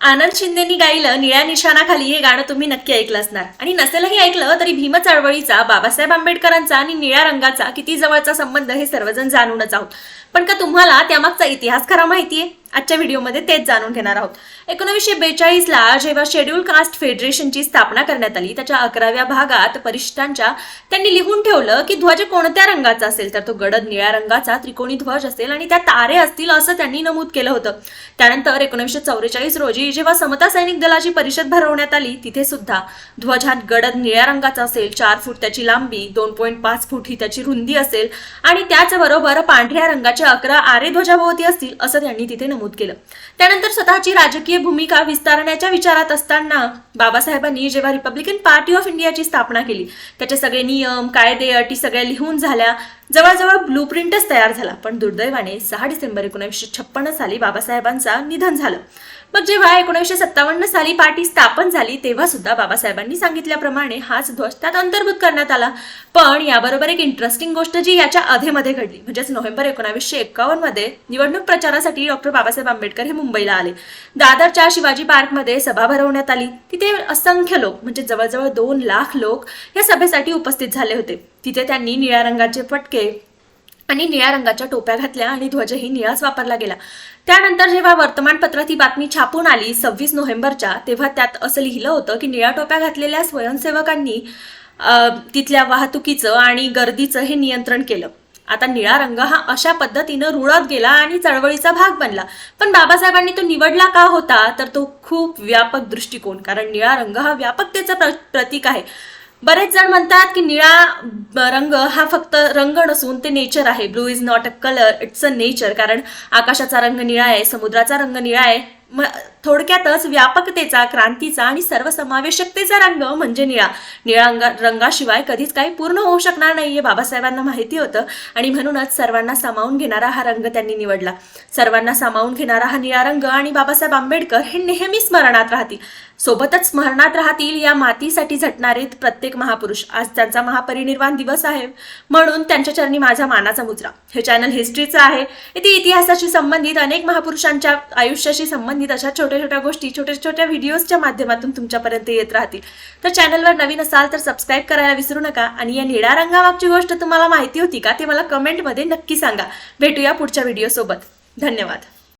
आनंद शिंदेनी गायलं निळ्या निशाणाखाली हे गाणं तुम्ही नक्की ऐकलं असणार. आणि नसेलही ऐकलं तरी भीम चळवळीचा बाबासाहेब आंबेडकरांचा आणि निळ्या रंगाचा किती जवळचा संबंध हे सर्वजण जाणूनच आहोत. पण का तुम्हाला त्यामागचा इतिहास खरा माहितीये? आजच्या व्हिडिओमध्ये तेच जाणून घेणार आहोत. एकोणीसशे बेचाळीसला जेव्हा शेड्यूल कास्ट फेडरेशनची स्थापना करण्यात आली त्याच्या अकराव्या भागात परिषदांच्या त्यांनी लिहून ठेवलं की ध्वज कोणत्या रंगाचा असेल? तर तो गडद निळ्या रंगाचा त्रिकोणी ध्वज असेल आणि त्या तारे असतील असं त्यांनी नमूद केलं होतं. त्यानंतर एकोणीसशे चौवेचाळीस रोजी जेव्हा समता सैनिक दलाची परिषद भरवण्यात आली तिथे सुद्धा ध्वज हा गडद निळ्या रंगाचा असेल चार फूट त्याची लांबी दोन पॉईंट पाच फूट ही त्याची रुंदी असेल आणि त्याचबरोबर पांढऱ्या रंगाचे अकरा आरे ध्वजाभोवती असतील असं त्यांनी तिथे नमूद केलं. त्यानंतर स्वतःची राजकीय भूमिका विस्तारण्याच्या विचारात असताना बाबासाहेबांनी जेव्हा रिपब्लिकन पार्टी ऑफ इंडियाची स्थापना केली त्याचे सगळे नियम कायदे अटी सगळ्या लिहून झाल्या जवळजवळ ब्लू प्रिंटच तयार झाला पण दुर्दैवाने सहा डिसेंबर एकोणीसशे छप्पन्न साली बाबासाहेबांचा निधन झालं. मग जेव्हा एकोणीसशे सत्तावन्न साली पार्टी स्थापन झाली तेव्हा सुद्धा बाबासाहेबांनी सांगितल्याप्रमाणे हाच ध्वज त्यात अंतर्भूत करण्यात आला. पण याबरोबर एक इंटरेस्टिंग गोष्ट जी याच्या अधेमध्ये घडली म्हणजेच नोव्हेंबर एकोणावीसशे एकावन्नमध्ये निवडणूक प्रचारासाठी डॉक्टर बाबासाहेब आंबेडकर हे मुंबईला आले. दादरच्या शिवाजी पार्कमध्ये सभा भरवण्यात आली. तिथे असंख्य लोक म्हणजे जवळजवळ दोन लाख लोक या सभेसाठी उपस्थित झाले होते. तिथे त्यांनी निळ्या रंगाचे फटके आणि निळ्या रंगाच्या टोप्या घातल्या आणि ध्वजही निळाच वापरला गेला. त्यानंतर जेव्हा वर्तमानपत्रात ही बातमी छापून आली सव्वीस नोव्हेंबरच्या तेव्हा त्यात असं लिहिलं होतं की निळ्या टोप्या घातलेल्या स्वयंसेवकांनी तिथल्या वाहतुकीचं आणि गर्दीचं हे नियंत्रण केलं. आता निळा रंग हा अशा पद्धतीनं रुळत गेला आणि चळवळीचा भाग बनला. पण बाबासाहेबांनी तो निवडला का होता? तर तो खूप व्यापक दृष्टिकोन कारण निळा रंग हा व्यापकतेचं प्र- प्रतीक आहे. बरेच जण म्हणतात की निळा रंग हा फक्त रंग नसून ते नेचर आहे. Blue is not a colour it's a nature कारण आकाशाचा रंग निळा आहे समुद्राचा रंग निळा आहे. म- थोडक्यातच व्यापकतेचा क्रांतीचा आणि सर्वसमावेशकतेचा रंग म्हणजे निळा. निळा रंगा- रंगाशिवाय कधीच काही पूर्ण होऊ शकणार नाहीये बाबासाहेबांना माहिती होतं. आणि म्हणूनच सर्वांना सामावून घेणारा हा रंग त्यांनी निवडला. सर्वांना सामावून घेणारा हा निळा रंग आणि बाबासाहेब आंबेडकर हे नेहमी स्मरणात राहतील. सोबतच स्मरणात राहतील या मातीसाठी झटणारे प्रत्येक महापुरुष. आज त्यांचा महापरिनिर्वाण दिवस आहे. म्हणून त्यांच्या चरणी माझा मानाचा मुजरा हे चॅनल हिस्ट्रीचं आहे. इथे इतिहासाशी संबंधित अनेक महापुरुषांच्या आयुष्याशी संबंधित अशा छोट्या छोट्या गोष्टी छोट्या छोट्या व्हिडिओजच्या माध्यमातून तुमच्यापर्यंत येत राहतील. तर चॅनलवर नवीन असाल तर सबस्क्राईब करायला विसरू नका आणि या निळ्या रंगामागची गोष्ट तुम्हाला माहिती होती का ते मला कमेंटमध्ये नक्की सांगा. भेटूया पुढच्या व्हिडिओसोबत धन्यवाद.